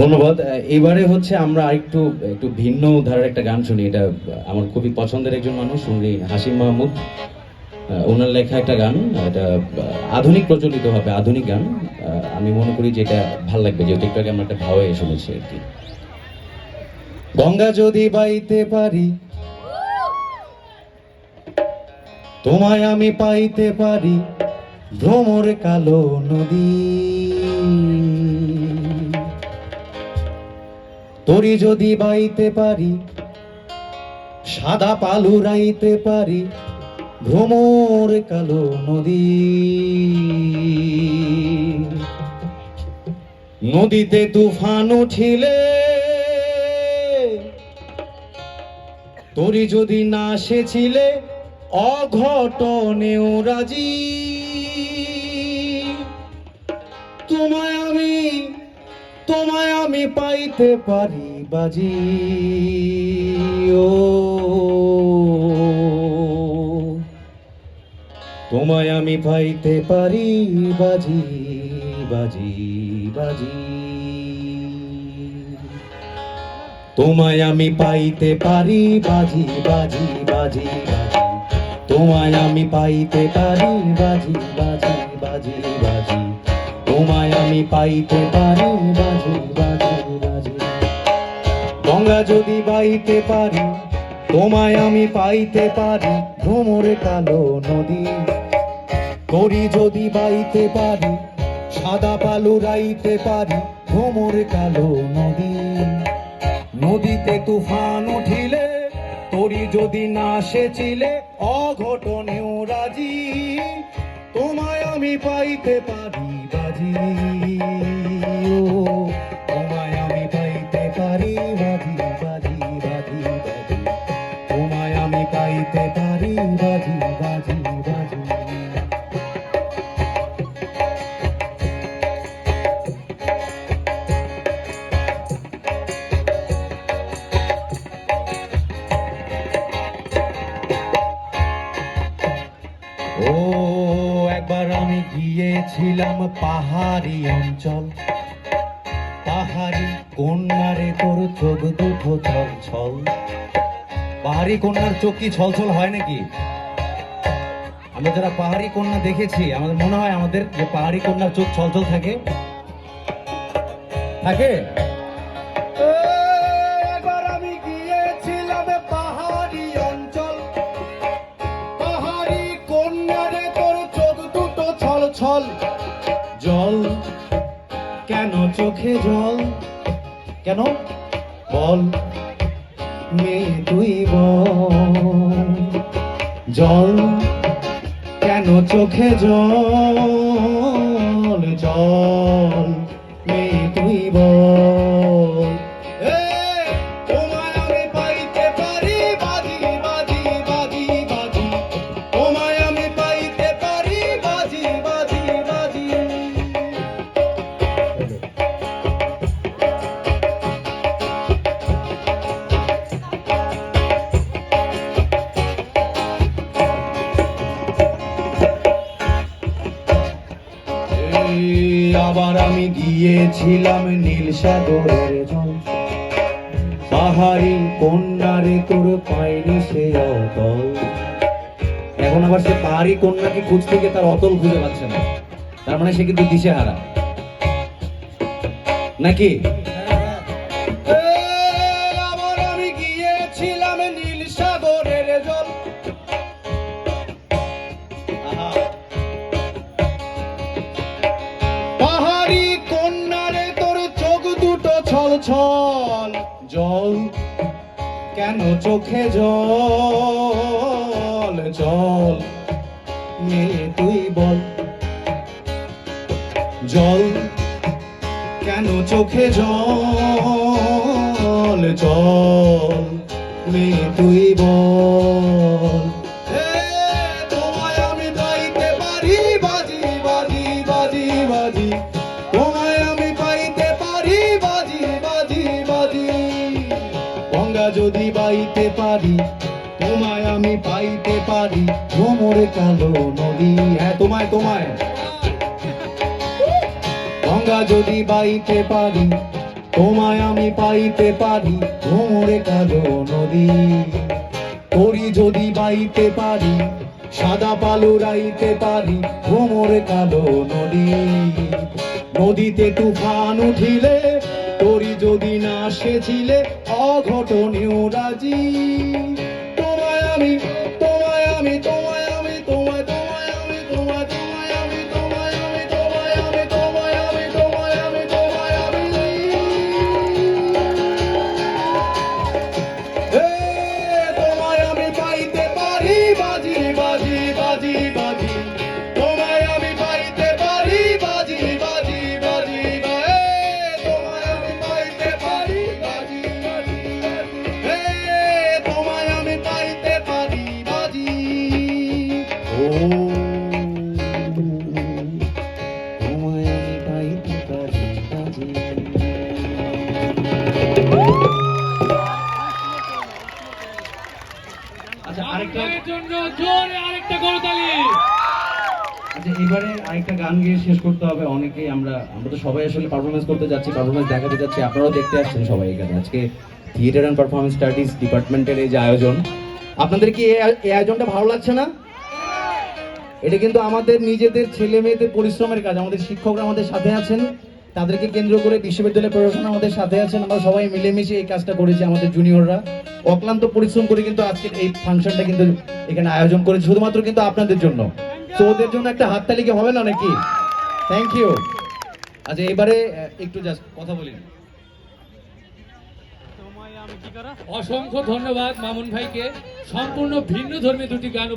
ধন্যবাদ। এবারে হচ্ছে আমরা আরেকটু, একটু ভিন্ন ধারার একটা গান শুনি। এটা আমার খুবই পছন্দের একজন মানুষ, উনি হাসিম মাহমুদ। ওনার লেখা একটা গান, এটা আধুনিক প্রচলিত হবে, আধুনিক গান। আমি মনে করি যে এটা ভালো লাগবে, যেহেতু একটু আগে আমরা একটা ভাবে শুনেছি আর কি। গঙ্গা যদি বাইতে পারি তোমায় আমি পাইতে পারি ভ্রমর কালো নদী। তোরি যদি বাইতে পারি, সাদা পালু রাইতে পারি, ভ্রমর কালো নদী। নদীতে তুফান উঠিলে, তোরি যদি না সেছিলে অঘটনেও রাজি। তোমায় আমি তোমায় আমি পাইতে পারি বাজি। ও। তোমায় আমি পাইতে পারি বাজি বাজি বাজি। তোমায় আমি পাইতে পারি বাজি বাজি বাজি বাজি। তোমায় আমি পাইতে পারি, বাজি বাজি বাজি বাজি। তোমায় আমি পাইতে পারি, বাজি বাজি বাজি। গঙ্গা যদি বাইতে পারি, তোমায় আমি পাইতে পারি, ভ্রমর কালো নদী। করি যদি বাইতে পারি, সাদা পালু রাইতে পারি, ভ্রমর কালো নদী। নদীতে তুফান উঠিলে তরি যদি না সেচিলে অঘটনেও রাজি। তোমায় আমি পাইতে পারি, বাজি। তোমায় আমি পাইতে পারি, বাজি বাজি বাজি বাজি। তোমায় আমি পাইতে পারি, বাজি। গিয়েছিলাম পাহাড়ি অঞ্চল। পাহাড়ি কন্যারে তোর চোখ দুটো ছল ছল পাহাড়ি কন্যার চোখ কি ছল ছল হয় নাকি? আমরা যারা পাহাড়ি কন্যা দেখেছি, আমাদের মনে হয় আমাদের যে পাহাড়ি কন্যার চোখ ছল ছল থাকে। থাকে? জল? কেন চোখে জল? কেন? বল। মেয়ে তুই বল। জল? কেন চোখে জল? জল। মেয়ে তুই বল। আবার আমি গিয়েছিলাম নীল সাগরের জল। পাহাড়ি কন্যারে তোর পাইনি সে অতল। এখন আবার সে পাহাড়ি কন্যাকে খুঁজতে গিয়ে তার অতল খুঁজে পাচ্ছে না। তার মানে সে কিন্তু দিশে হারা নাকি? দুটো ছল ছল জল, কেন চোখে জল? জল মেয়ে তুই বল। জল, কেন চোখে জল? জল মেয়ে তুই বল। তোমায় আমি পাইতে পারি, বাজি বাজি বাজি বাজি। বাইতে পারি, তোমায় আমি পাইতে পারি। ভ্রমরে কালো নদী হ্যাঁ তোমায় তোমায়। গঙ্গা যদি বাইতে পারি, তোমায় আমি পাইতে পারি। ভ্রমরে কালো নদী করি যদি বাইতে পারি, সাদা পালু রাইতে পারি। ভ্রমরে কালো নদী, নদীতে তুফান উঠিলে তোরি যদি না সেছিলে অঘটনীয় রাজি। তোমায় আমি আচ্ছা এবারে আরেকটা গান গিয়ে শেষ করতে হবে। অনেকেই আমরা আমরা তো সবাই আসলে পারফরমেন্স করতে যাচ্ছি পারফরমেন্স দেখাতে যাচ্ছি। আপনারাও দেখতে আসছেন সবাই এখানে। আজকে থিয়েটার অ্যান্ড পারফরমেন্স স্টাডিজ ডিপার্টমেন্টের এই যে আয়োজন। আপনাদের কি এই আয়োজনটা ভালো লাগছে না? এটা কিন্তু আমাদের নিজেদের ছেলে মেয়েদের পরিশ্রমের কাজ। আমাদের শিক্ষকরা আমাদের সাথে আছেন। তাদেরকে কেন্দ্র করে বিশ্ববিদ্যালয় প্রশাসন আমাদের সাথে আছেন। আমরা সবাই মিলেমিশে এই কাজটা করেছি আমাদের জুনিয়ররা অক্লান্ত পরিশ্রম করে কিন্তু আজকের এই ফাংশনটা কিন্তু এখানে আয়োজন করেছি, শুধুমাত্র কিন্তু আপনাদের জন্য। তো ওদের জন্য একটা হাততালি কি হবে না নাকি? থ্যাংক ইউ আচ্ছা এবারে একটু জাস্ট কথা বলি। অসংখ্য ধন্যবাদ মামুন ভাইকে। সম্পূর্ণ ভিন্ন ধর্মী দুটি গান